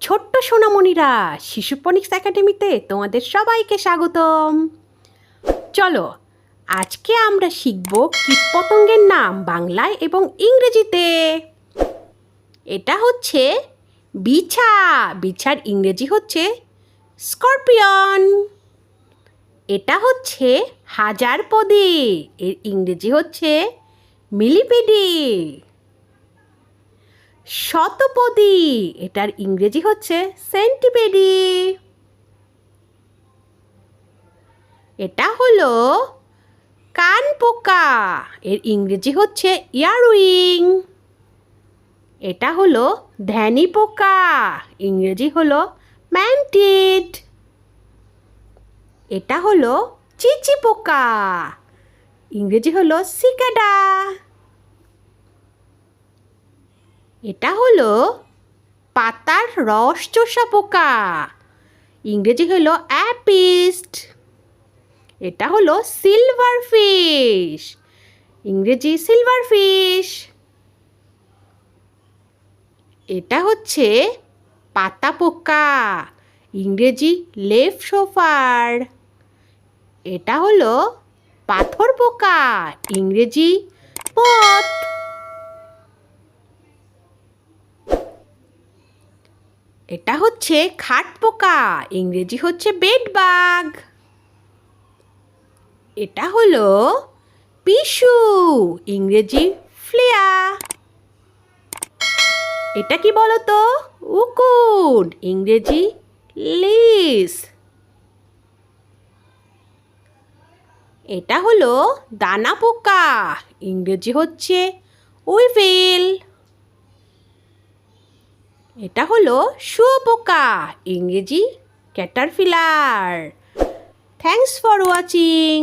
ছোট্ট সোনামণিরা শিশুপনিক্স একাডেমিতে তোমাদের সবাইকে স্বাগতম। চলো, আজকে আমরা শিখব কীটপতঙ্গের নাম বাংলায় এবং ইংরেজিতে। এটা হচ্ছে বিছা, বিছার ইংরেজি হচ্ছে স্করপিয়ন। এটা হচ্ছে হাজার পদে, এর ইংরেজি হচ্ছে মিলিপিডি। শতপদী। এটার ইংরেজি হচ্ছে সেন্টিপেডি। এটা হলো কান পোকা এর ইংরেজি হচ্ছে ইয়ারউইং। এটা হলো ধ্যানি পোকা ইংরেজি হলো ম্যান্টিড। এটা হলো চিচি পোকা ইংরেজি হলো সিকাডা। এটা হলো পাতার রস চোষা পোকা। ইংরেজি হলো অ্যাপিস্ট। এটা হলো সিলভার ফিশ। ইংরেজি সিলভার ফিশ। এটা হচ্ছে পাতা পোকা। ইংরেজি লেফ সোফার এটা হলো পাথর পোকা। ইংরেজি পথ। এটা হচ্ছে খাট পোকা, ইংরেজি হচ্ছে বেড বাগ এটা হলো পিসু ইংরেজি ফ্লিয়া। এটা কি বলো তো উকুন, ইংরেজি লিস। এটা হলো দানা পোকা, ইংরেজি হচ্ছে উইভিল। এটা হলো শুয়োপোকা ইংরেজি ক্যাটারফিলার থ্যাংকস ফর ওয়াচিং